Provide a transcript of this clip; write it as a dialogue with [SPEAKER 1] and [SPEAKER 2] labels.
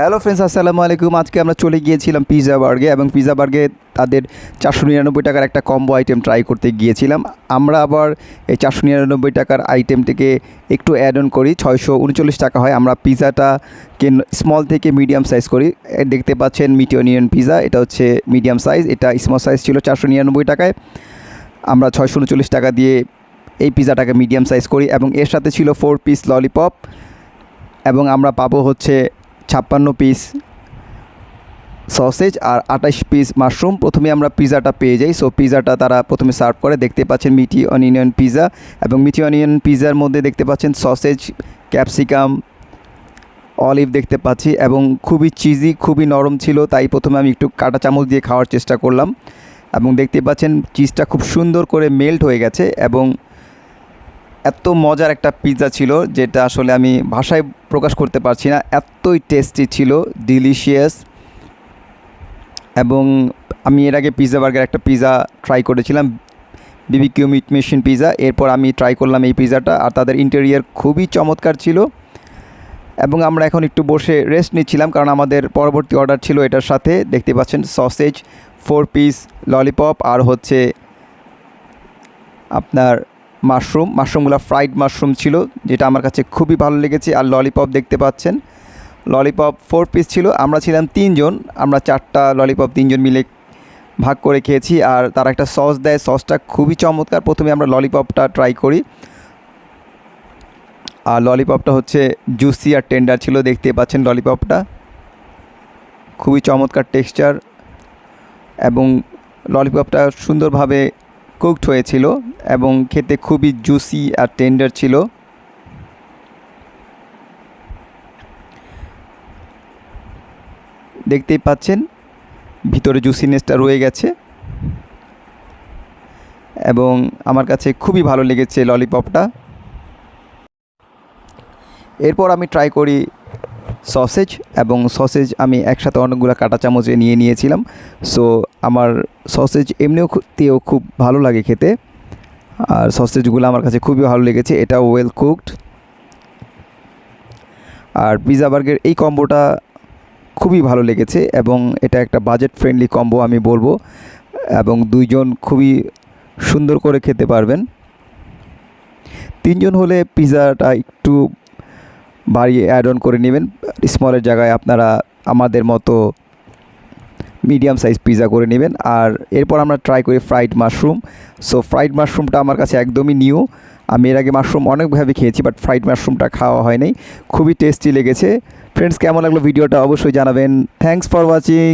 [SPEAKER 1] Hello friends, আসসালামু আলাইকুম। আজকে আমরা চলে গিয়েছিলাম পিৎজা বার্গে এবং পিৎজা বার্গে তাদের চারশো নিরানব্বই টাকার একটা কম্বো আইটেম ট্রাই করতে গিয়েছিলাম। আমরা আবার এই চারশো নিরানব্বই টাকার আইটেমটিকে একটু অ্যাড অন করি। ছয়শো উনচল্লিশ টাকা হয়। আমরা পিৎজাটাকে স্মল থেকে মিডিয়াম সাইজ করি। দেখতে পাচ্ছেন মিটি অনিয়ন পিৎজা এটা হচ্ছে মিডিয়াম সাইজ এটা স্মল সাইজ ছিল চারশো নিরানব্বই টাকায়। আমরা ছয়শো উনচল্লিশ টাকা দিয়ে এই পিৎজাটাকে মিডিয়াম সাইজ করি এবং এর সাথে ছিল ফোর পিস ললিপপ এবং আমরা পাবো হচ্ছে ছাপ্পান্ন পিস সসেজ আর আঠাশ পিস মাশরুম প্রথমে আমরা পিৎজাটা পেয়ে যাই। সো পিৎজাটা তারা প্রথমে সার্ভ করে। দেখতে পাচ্ছেন মিটি অনিয়ন পিৎজা এবং মিটি অনিয়ন পিৎজার মধ্যে দেখতে পাচ্ছেন সসেজ ক্যাপসিকাম অলিভ দেখতে পাচ্ছি এবং খুবই চিজি খুবই নরম ছিল। তাই প্রথমে আমি একটু কাঁটা চামচ দিয়ে খাওয়ার চেষ্টা করলাম এবং দেখতে পাচ্ছেন চিজটা খুব সুন্দর করে মেল্ট হয়ে গেছে এবং এত মজার একটা পিৎজা ছিল যেটা আসলে আমি ভাষায় প্রকাশ করতে পারছি না। এতই টেস্টি ছিল ডিলিশিয়াস এবং আমি এর আগে পিৎজা বার্গার একটা পিৎজা ট্রাই করেছিলাম বিবিকিউ মিট মেশিন পিৎজা এরপর আমি ট্রাই করলাম এই পিৎজাটা আর তাদের ইন্টেরিয়ার খুবই চমৎকার ছিল। এবং আমরা এখন একটু বসে রেস্ট নিচ্ছিলাম কারণ আমাদের পরবর্তী অর্ডার ছিল এটার সাথে। দেখতে পাচ্ছেন সসেজ ফোর পিস ললিপপ আর হচ্ছে আপনার মাশরুম। মাশরুমগুলো ফ্রাইড মাশরুম ছিল, যেটা আমার কাছে খুবই ভালো লেগেছে। আর ললিপপ দেখতে পাচ্ছেন। ললিপপ ফোর পিস ছিল। আমরা ছিলাম তিনজন। আমরা চারটা ললিপপ তিনজন মিলে ভাগ করে খেয়েছি। আর তারা একটা সস দেয়। সসটা খুবই চমৎকার। প্রথমে আমরা ললিপপটা ট্রাই করি। আর ললিপপটা হচ্ছে জুসি আর টেন্ডার ছিল। দেখতে পাচ্ছেন ললিপপটা খুবই চমৎকার টেক্সচার এবং ললিপপটা সুন্দরভাবে কুকড হয়েছিল এবং খেতে খুবই জুসি আর টেন্ডার ছিল। দেখতেই পাচ্ছেন, ভিতরে জুসিনেসটা রয়ে গেছে। এবং আমার কাছে খুবই ভালো লেগেছে ললিপপটা এরপর আমি ট্রাই করি সসেজ এবং সসেজ আমি একসাথে অনেকগুলো কাঁটা চামচে নিয়ে নিয়েছিলাম। সো আমার সসেজ এমনিও তেও খুব ভালো লাগে খেতে। আর সসেজগুলো আমার কাছে খুবই ভালো লেগেছে। এটা ওয়েল কুকড আর পিৎজা বার্গের এই কম্বোটা খুবই ভালো লেগেছে এবং এটা একটা বাজেট ফ্রেন্ডলি কম্বো আমি বলব এবং দুইজন খুবই সুন্দর করে খেতে পারবেন। তিনজন হলে পিৎজাটা একটু বাড়িয়ে অ্যাড অন করে নেবেন। স্মলের জায়গায় আপনারা আমাদের মতো মিডিয়াম সাইজ পিৎজা করে নেবেন। আর এরপর আমরা ট্রাই করি ফ্রাইড মাশরুম সো ফ্রাইড মাশরুমটা আমার কাছে একদমই নিউ আমি এর আগে মাশরুম অনেকভাবে খেয়েছি বাট ফ্রাইড মাশরুমটা খাওয়া হয় নাই। খুবই টেস্টি লেগেছে। ফ্রেন্ডস কেমন লাগল ভিডিওটা অবশ্যই জানাবেন। Thanks for watching